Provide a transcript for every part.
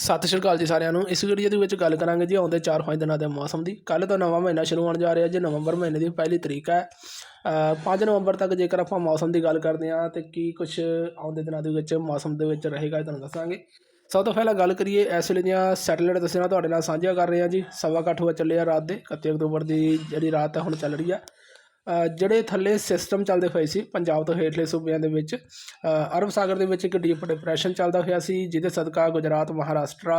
ਸਤਿ ਸ਼੍ਰੀ ਅਕਾਲ ਜੀ ਸਾਰਿਆਂ ਨੂੰ। ਇਸ ਵੀਡੀਓ ਦੇ ਵਿੱਚ ਗੱਲ ਕਰਾਂਗੇ ਜੀ ਆਉਂਦੇ 4-5 ਦਿਨਾਂ ਦੇ ਮੌਸਮ ਦੀ। ਕੱਲ ਤੋਂ ਨਵਾਂ ਮਹੀਨਾ ਸ਼ੁਰੂ ਹੋਣ ਜਾ ਰਿਹਾ ਜੀ। ਨਵੰਬਰ ਮਹੀਨੇ ਦੀ ਪਹਿਲੀ ਤਰੀਕ ਹੈ। ਅ, 5 ਨਵੰਬਰ ਤੱਕ ਜੇਕਰ ਆਪਾਂ ਮੌਸਮ ਦੀ ਗੱਲ ਕਰਦੇ ਹਾਂ ਤੇ ਕੀ ਕੁਝ ਆਉਂਦੇ ਦਿਨਾਂ ਦੇ ਵਿੱਚ ਮੌਸਮ ਦੇ ਵਿੱਚ ਰਹੇਗਾ ਤੁਹਾਨੂੰ ਦੱਸਾਂਗੇ। ਸਭ ਤੋਂ ਪਹਿਲਾਂ ਗੱਲ ਕਰੀਏ ਇਸ ਵੇਲੇ ਦੀਆਂ ਸੈਟੇਲਾਈਟ ਤਸਵੀਰਾਂ ਤੁਹਾਡੇ ਨਾਲ ਸਾਂਝੀਆਂ ਕਰ ਰਹੇ ਹਾਂ ਜੀ। ਸਵਾ ਕੁ ਅੱਠ ਵਜੇ ਚੱਲੇ ਆ ਰਾਤ ਦੇ। 31 ਅਕਤੂਬਰ ਦੀ ਜਿਹੜੀ ਰਾਤ ਹੈ ਹੁਣ ਚੱਲ ਰਹੀ ਆ। ਜਿਹੜੇ ਥੱਲੇ ਸਿਸਟਮ ਚੱਲਦੇ ਹੋਏ ਸੀ ਪੰਜਾਬ ਤੋਂ ਹੇਠਲੇ ਸੂਬਿਆਂ ਦੇ ਵਿੱਚ ਅਰਬ ਸਾਗਰ ਦੇ ਵਿੱਚ ਇੱਕ ਡੀਪ ਡਿਪਰੈਸ਼ਨ ਚੱਲਦਾ ਹੋਇਆ ਸੀ ਜਿਹਦੇ ਸਦਕਾ ਗੁਜਰਾਤ ਮਹਾਰਾਸ਼ਟਰਾ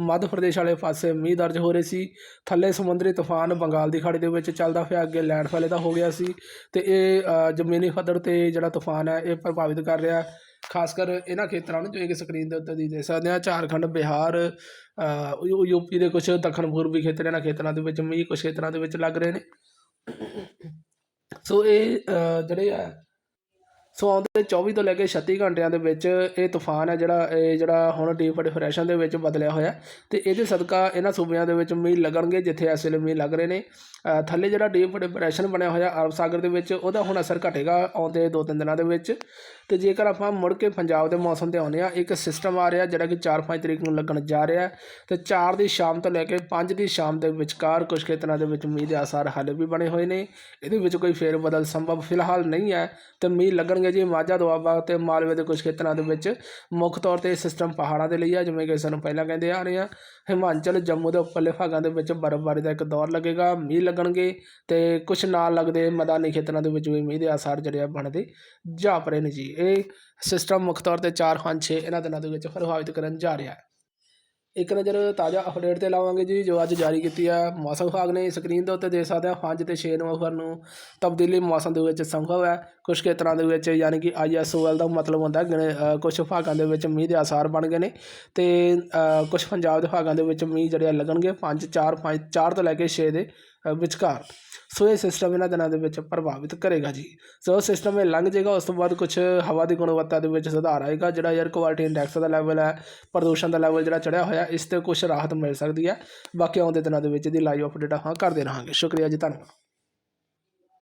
ਮੱਧ ਪ੍ਰਦੇਸ਼ ਵਾਲੇ ਪਾਸੇ ਮੀਂਹ ਦਰਜ ਹੋ ਰਹੇ ਸੀ। ਥੱਲੇ ਸਮੁੰਦਰੀ ਤੂਫਾਨ ਬੰਗਾਲ ਦੀ ਖਾੜੀ ਦੇ ਵਿੱਚ ਚੱਲਦਾ ਹੋਇਆ ਅੱਗੇ ਲੈਂਡਫਾਲ ਇਹਦਾ ਹੋ ਗਿਆ ਸੀ ਤੇ ਇਹ ਜ਼ਮੀਨੀ ਪੱਧਰ ਤੇ ਜਿਹੜਾ ਤੂਫਾਨ ਹੈ ਇਹ ਪ੍ਰਭਾਵਿਤ ਕਰ ਰਿਹਾ। ਖਾਸ ਕਰ ਇਹਨਾਂ ਖੇਤਰਾਂ ਨੂੰ ਜੋ ਇੱਕ ਸਕਰੀਨ ਦੇ ਉੱਤੇ ਦੀ ਦੇਖ ਸਕਦੇ ਆ ਝਾਰਖੰਡ ਬਿਹਾਰ ਅ, ਯੂ- ਯੂਪੀ ਦੇ ਕੁਝ ਦੱਖਣ ਪੂਰਬੀ ਖੇਤਰ ਇਹਨਾਂ ਖੇਤਰਾਂ ਦੇ ਵਿੱਚ ਮੀਂਹ ਕੁਝ ਖੇਤਰਾਂ ਦੇ ਵਿੱਚ ਲੱਗ ਰਹੇ ਨੇ। ਸੋ ਇਹ ਜਿਹੜੇ ਆ ਸੋ ਆਉਂਦੇ 24 ਤੋਂ ਲੈ ਕੇ 36 ਘੰਟਿਆਂ ਦੇ ਵਿੱਚ ਇਹ ਤੂਫਾਨ ਹੈ ਜਿਹੜਾ, ਇਹ ਜਿਹੜਾ ਹੁਣ ਡੀਪ ਡਿਫਰੈਸ਼ਨ ਦੇ ਵਿੱਚ ਬਦਲਿਆ ਹੋਇਆ। ਤੇ ਇਹਦੇ ਸਦਕਾ ਇਹਨਾਂ ਸੂਬਿਆਂ ਦੇ ਵਿੱਚ ਮੀਂਹ ਲੱਗਣਗੇ, ਜਿੱਥੇ ਇਸ ਵੇਲੇ ਮੀਂਹ ਲੱਗ ਰਹੇ ਨੇ। ਥੱਲੇ ਜਿਹੜਾ ਡੀਪ ਡਿਪਰੈਸ਼ਨ ਬਣਿਆ ਹੋਇਆ ਅਰਬ ਸਾਗਰ ਦੇ ਵਿੱਚ, ਉਹਦਾ ਹੁਣ ਅਸਰ ਘਟੇਗਾ ਆਉਂਦੇ ਦੋ ਤਿੰਨ ਦਿਨਾਂ ਦੇ ਵਿੱਚ। ਤੇ ਜੇਕਰ ਆਪਾਂ ਮੁੜ ਕੇ ਪੰਜਾਬ ਦੇ ਮੌਸਮ ਤੇ ਆਉਂਦੇ ਆ ਇੱਕ ਸਿਸਟਮ ਆ ਰਿਹਾ ਜਿਹੜਾ ਕਿ 4-5 ਤਰੀਕ ਨੂੰ ਲੱਗਣ ਜਾ ਰਿਹਾ ਹੈ ਤੇ 4 ਦੀ ਸ਼ਾਮ ਤੋਂ ਲੈ ਕੇ 5 ਦੀ ਸ਼ਾਮ ਦੇ ਵਿਚਕਾਰ ਕੁਝ ਖੇਤਰਾਂ ਦੇ ਵਿੱਚ ਮੀਂਹ ਦੇ ਆਸਾਰ ਹਾਲੇ ਵੀ ਬਣੇ ਹੋਏ ਨੇ। ਇਹਦੇ ਵਿੱਚ ਕੋਈ ਫੇਰ ਬਦਲ ਸੰਭਵ ਫਿਲਹਾਲ ਨਹੀਂ ਹੈ ਤੇ ਮੀਂਹ ਲੱਗਣਗੇ ਜੀ ਮਾਝਾ ਦੁਆਬਾ ਤੇ ਮਾਲਵੇ ਦੇ ਕੁਝ ਖੇਤਰਾਂ ਦੇ ਵਿੱਚ ਮੁੱਖ ਤੌਰ ਤੇ ਇਹ ਸਿਸਟਮ ਪਹਾੜਾਂ ਦੇ ਲਈ ਆ ਜਿਵੇਂ ਕਿ ਸਾਨੂੰ ਪਹਿਲਾਂ ਕਹਿੰਦੇ ਆ ਰਹੇ ਆ ਹਿਮਾਚਲ, ਜੰਮੂ ਦੇ ਉੱਪਰਲੇ ਭਾਗਾਂ ਦੇ ਵਿੱਚ ਬਰਫ਼ਬਾਰੀ ਦਾ ਇੱਕ ਦੌਰ ਲੱਗੇਗਾ, ਮੀਂਹ ਲੱਗਣਗੇ ਤੇ ਕੁਝ ਨਾਲ ਲੱਗਦੇ ਮੈਦਾਨੀ ਖੇਤਰਾਂ ਦੇ ਵਿੱਚ ਵੀ ਮੀਂਹ ਦੇ ਆਸਾਰ ਜਿਹੜੇ ਆ ਬਣਦੇ ਜਾਪਰੇ ਨੇ ਜੀ। ਇਹ ਸਿਸਟਮ ਮੁੱਖ ਤੌਰ ਤੇ 4 5 6 ਇਹਨਾਂ ਦਿਨਾਂ ਦੇ ਵਿੱਚ ਪ੍ਰਭਾਵਿਤ ਕਰਨ ਜਾ ਰਿਹਾ ਹੈ। ਇੱਕ ਨਜ਼ਰ ਤਾਜ਼ਾ ਅਪਡੇਟ ਤੇ ਲਾਵਾਂਗੇ ਜੀ ਜੋ ਅੱਜ ਜਾਰੀ ਕੀਤੀ ਹੈ ਮੌਸਮ ਵਿਭਾਗ ਨੇ। ਸਕਰੀਨ ਦੇ ਉੱਤੇ ਦੇਖ ਸਕਦੇ ਆ 5 ਤੇ 6 ਨਵੰਬਰ ਨੂੰ ਤਬਦੀਲੀ ਮੌਸਮ ਦੇ ਵਿੱਚ ਸੰਭਵ ਹੈ। ਕੁਝ ਖੇਤਰਾਂ ਦੇ ਵਿੱਚ ਯਾਨੀ ਕਿ ਆਈਐਸਓਐਲ ਦਾ ਮਤਲਬ ਹੁੰਦਾ ਗਿਣੇ ਅ, ਕੁਝ ਭਾਗਾਂ ਦੇ ਵਿੱਚ ਮੀਂਹ ਦੇ ਆਸਾਰ ਬਣ ਗਏ ਨੇ ਤੇ ਅ, ਕੁਝ ਪੰਜਾਬ ਦੇ ਭਾਗਾਂ ਦੇ ਵਿੱਚ ਮੀਂਹ ਜਿਹੜੇ ਆ ਲੱਗਣਗੇ 5 4 5 4 ਤੋਂ ਲੈ ਕੇ 6 ਦੇ ਵਿਚਕਾਰ ਸੋ ਇਹ ਸਿਸਟਮ ਇਹਨਾਂ ਦਿਨਾਂ ਦੇ ਵਿੱਚ ਪ੍ਰਭਾਵਿਤ ਕਰੇਗਾ ਜੀ। ਸੋ ਸਿਸਟਮ ਇਹ ਲੰਘ ਜਾਏਗਾ, ਉਸ ਤੋਂ ਬਾਅਦ ਕੁਝ ਹਵਾ ਦੀ ਗੁਣਵੱਤਾ ਦੇ ਵਿੱਚ ਸੁਧਾਰ ਆਏਗਾ, ਜਿਹੜਾ 에ਅਰ ਕੁਆਲਿਟੀ ਇੰਡੈਕਸ ਦਾ ਲੈਵਲ ਹੈ, ਪ੍ਰਦੂਸ਼ਣ ਦਾ ਲੈਵਲ ਜਿਹੜਾ ਚੜਿਆ ਹੋਇਆ, ਇਸ ਤੇ ਕੁਝ ਰਾਹਤ ਮਿਲ ਸਕਦੀ ਹੈ। ਬਾਕੀ ਆਉਂਦੇ ਦਿਨਾਂ ਦੇ ਵਿੱਚ ਦੀ ਲਾਈਵ ਅਪਡੇਟ ਹਾਂ ਕਰਦੇ ਰਹਾਂਗੇ। ਸ਼ੁਕਰੀਆ ਜੀ, ਧੰਨਵਾਦ।